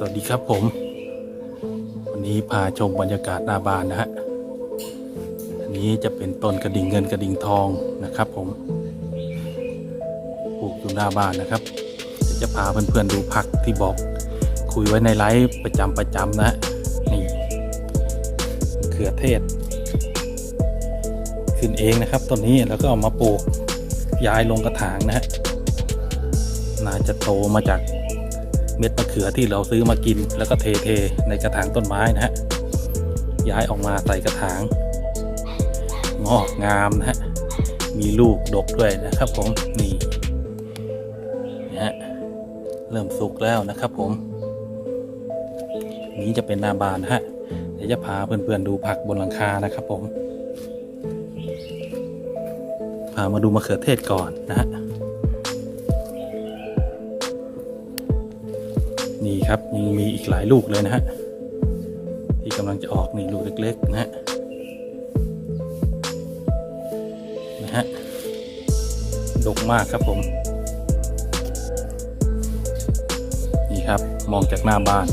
สวัสดีครับผม วันนี้พาชมบรรยากาศหน้าบ้านนะฮะอันนี้จะเป็นต้นกระดิ่งเงินกระดิ่งทองนะครับผมปลูกอยู่หน้าบ้านนะครับ จะพาเพื่อนๆดูผักที่บอกคุยไว้ในไลฟ์ประจำประจำนะฮะนี่เขือเทศ ขึ้นเองนะครับต้นนี้แล้วก็เอามาปลูกย้ายลงกระถางนะฮะน่าจะโตมาจาก เม็ดมะเขือที่เราซื้อมากิน แล้วก็เทเทในกระถางต้นไม้นะฮะย้ายออกมาใส่กระถางงอกงามนะฮะมีลูกดกด้วยนะครับผมนี่นะฮะเริ่มสุกแล้วนะครับผม นี้จะเป็นหน้าบานนะฮะเดี๋ยวจะพาเพื่อนๆดูผักบนหลังคานะครับผมพามาดูมะเขือเทศก่อนนะฮะ ครับยังมีอีกหลายลูกเลยนะฮะที่กำลังจะออกนี่ลูกเล็กๆนะฮะนะฮะดกมากครับผม นี่ครับมองจากหน้าบ้าน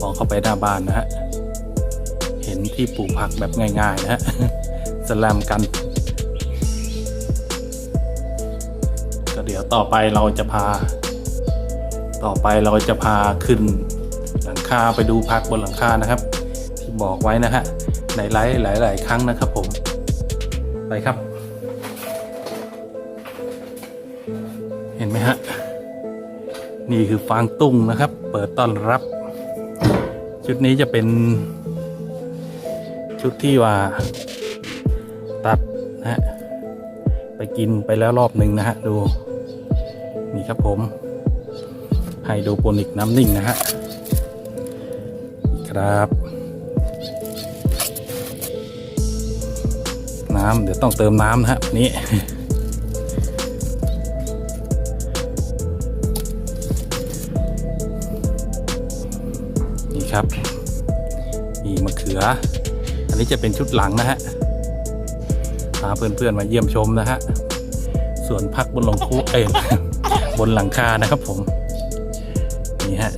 มองเข้าไปหน้าบ้านนะฮะเห็นที่ปลูกผักแบบง่ายๆนะฮะสแลมกันก็เดี๋ยวต่อไปเราจะพา ต่อไปเราจะพาขึ้นหลังคาไปดูพักบนหลังคานะครับ ที่บอกไว้นะฮะในไลฟ์หลาย ๆ ครั้งนะครับผมไปครับ เห็นไหมฮะนี่คือฟางตุ้งนะครับ เปิดต้อนรับ ชุดนี้จะเป็น ชุดที่ว่า ตัดนะฮะไปกินไปแล้วรอบหนึ่งนะฮะดู นี่ครับผม ไฮโดรโปนิกน้ำนิ่งนะฮะครับ น้ำเดี๋ยวต้องเติมน้ำนะฮะวันนี้นี่ครับมีมะเขือ อันนี้จะเป็นชุดหลังนะฮะพาเพื่อนๆมาเยี่ยมชมนะฮะ ส่วนพักบนหลังคูเอ็นบนหลังคานะครับผม นี่ฮะ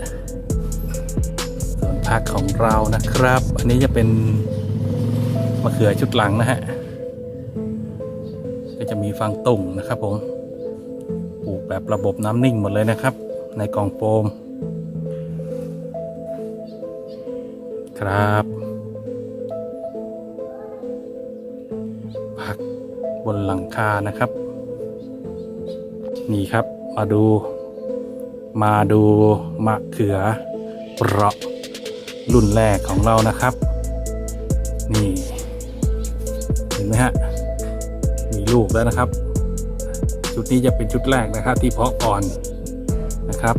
ส่วนผักของเรานะครับ อันนี้จะเป็นมะเขือชุดหลังนะฮะก็จะมีฟางตุ่งนะครับผมปลูกแบบระบบน้ำนิ่งหมดเลยนะครับ ในกล่องโฟมครับ ผักบนหลังคานะครับ นี่ครับมาดู มาดูมะเขือเปราะรุ่นแรกของเรานะครับ นี่ เห็นไหมฮะ มีลูกแล้วนะครับ ชุดนี้จะเป็นชุดแรกนะครับ ที่เพาะก่อนนะครับ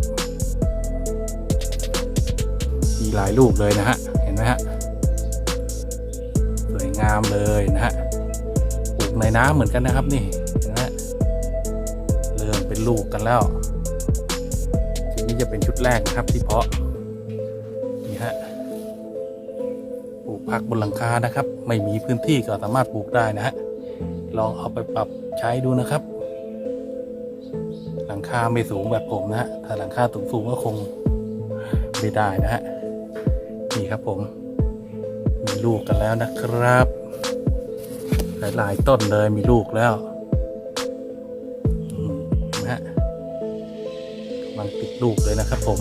มีหลายลูกเลยนะฮะ เห็นไหมฮะ สวยงามเลยนะฮะ ปลูกในน้ำเหมือนกันนะครับนี่ เห็นไหมฮะเริ่มเป็นลูกกันแล้ว นี้จะเป็นชุดแรกนะครับที่เพาะนี่ฮะปลูกผักบนหลังคานะครับ ไม่มีพื้นที่ก็สามารถปลูกได้นะฮะลองเอาไปปรับใช้ดูนะครับ หลังคาไม่สูงแบบผมนะฮะถ้าหลังคาสูงๆก็คงไม่ได้นะฮะนี่ครับผมมีลูกกันแล้วนะครับ หลายๆต้นเลยมีลูกแล้วนะฮะ กำลังติดลูกเลยนะครับผม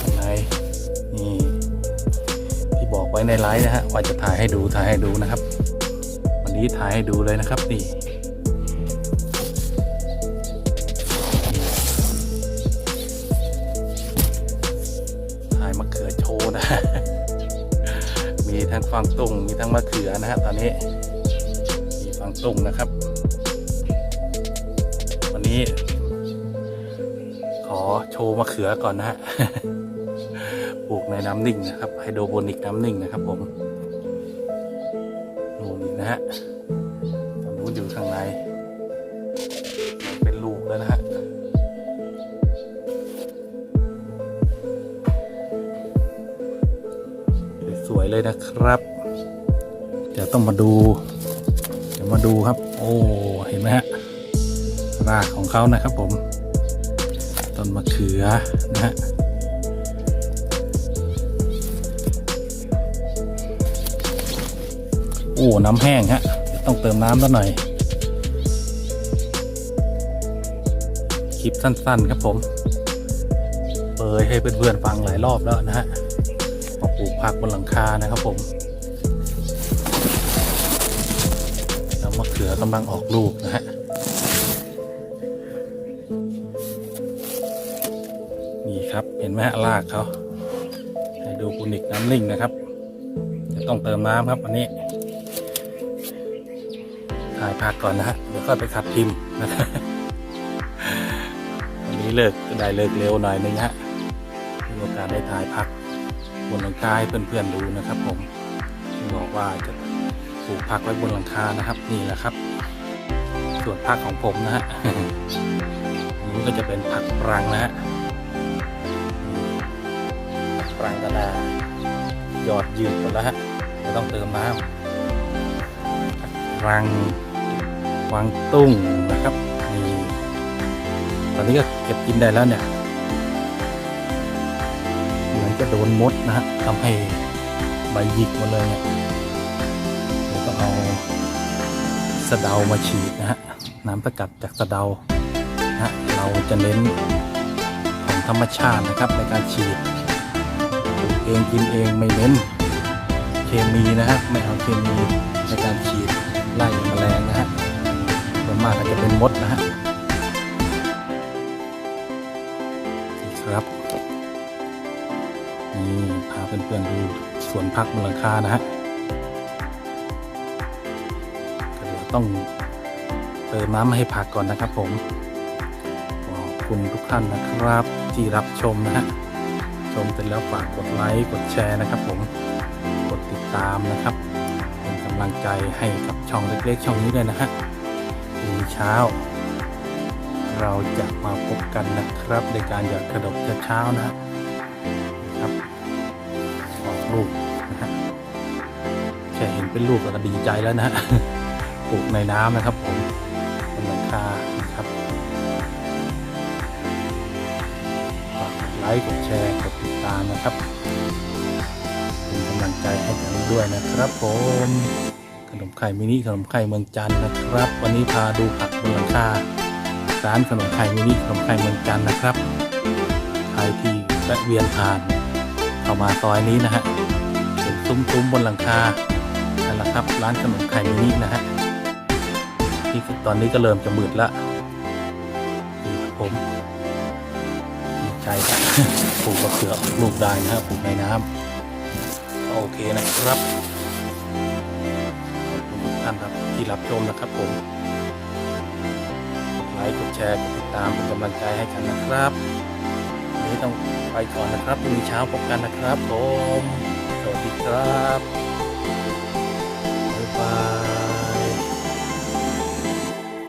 ข้างในนี่ที่บอกไว้ในไลฟ์นะฮะว่าจะถ่ายให้ดูถ่ายให้ดูนะครับ วันนี้ถ่ายให้ดูเลยนะครับนี่ถ่ายมะเขือโชว์นะ มีทั้งฟางตุ้งมีทั้งมะเขือนะฮะตอนนี้มีฟางตุ้งนะครับ วันนี้ ขอโชว์มะเขือก่อนนะฮะ ปลูกในน้ำนิ่งนะครับ ไฮโดรโปนิกน้ำนิ่งนะครับผมนู่นนี่นะฮะตรงนู้นอยู่ข้างใน เป็นลูกแล้วนะฮะสวยเลยนะครับ เดี๋ยวต้องมาดู เดี๋ยวมาดูครับ โอ้ เห็นไหมฮะรากของเขานะครับผม ต้นมะเขือนะฮะโอ้น้ำแห้งฮะต้องเติมน้ำแล้วหน่อย คลิปสั้นๆครับผม เปิดให้เพื่อนๆฟังหลายรอบแล้วนะฮะมาปลูกผักบนหลังคานะครับผมแล้วมะเขือกำลังออกลูกนะฮะ นไหมฮะรากเขาให้ดูปูนิกน้ำนิ่งนะครับ จะต้องเติมน้ำครับอันนี้ถ่ายพักก่อนนะฮะเดี๋ยวค่อยไปขัดพิมพ์นะครับวันนี้เลิกได้เลิกเร็วหน่อยนึงฮะมีโอกาสได้ถ่ายพักบนหลังคาให้เพื่อนๆดูนะครับ ผมบอกว่าจะปลูกผักไว้บนหลังคานะครับ นี่แหละครับ ส่วนผักของผมนะฮะนนี้ก็จะเป็นผักปรังนะฮะ รังกระดาษหยอดยืดหมดแล้วฮะไม่ต้องเติมน้ำรังวางตุ้งนะครับนี่ตอนนี้ก็เก็บกินได้แล้วเนี่ยเหมือนจะโดนมดนะฮะทำให้ใบหยิกหมดเลยเนี่ยเดี๋ยวต้องเอาสะเดามาฉีดนะฮะน้ำสกัดจากสะเดานะฮะเราจะเน้นของธรรมชาตินะครับในการฉีด เองกินเองไม่เน้นเคมีนะฮะไม่เอาเคมีในการฉีดไล่แมลงนะฮะส่วนมากก็จะเป็นมดนะฮะครับนี่พาเพื่อนๆดูสวนพักบนหลังคานะฮะก็เดี๋ยวต้องเติมน้ำให้ผักก่อนนะครับผมขอบคุณทุกท่านนะครับที่รับชมนะฮะ ชมเสร็จแล้วฝากกดไลค์กดแชร์นะครับ ผมกดติดตามนะครับ เป็นกำลังใจให้กับช่องเล็กๆ ช่องนี้ด้วยนะฮะทีเช้า เราจะมาพบกันนะครับ ในการหยอดกระดกเช้านะครับออกลูกนะฮะแค่เห็นเป็นลูกก็ดีใจแล้วนะฮะปลูกในน้ำนะครับ ผมบนหลังคานะครับฝากกดไลค์กดแชร์กดานะครับเป็นกำลังใจให้กันด้วยนะครับผมขนมไข่มินิขนมไข่เมืองจันนะครับ วันนี้พาดูผักบนหลังคาร้านขนมไข่มินิขนมไข่เมืองจันนะครับใครที่แวะเวียนผ่าน เข้ามาซอยนี้นะฮะเป็นซุ้มๆบนหลังคานั่นแหละครับ ร้านขนมไข่มินินะฮะที่ตอนนี้ก็เริ่มจะมืดละ ใจครับปลูกมะเขือออกลูกได้นะครับปลูกในน้ำก็โอเคนะครับขอบคุณทุกท่านครับที่รับชมนะครับผมกดไลค์กดแชร์กดติดตามเป็นกำลังใจให้กันนะครับวันนี้ต้องไปก่อนนะครับพรุ่งนี้เช้าพบกันนะครับผมสวัสดีครับบ๊ายบาย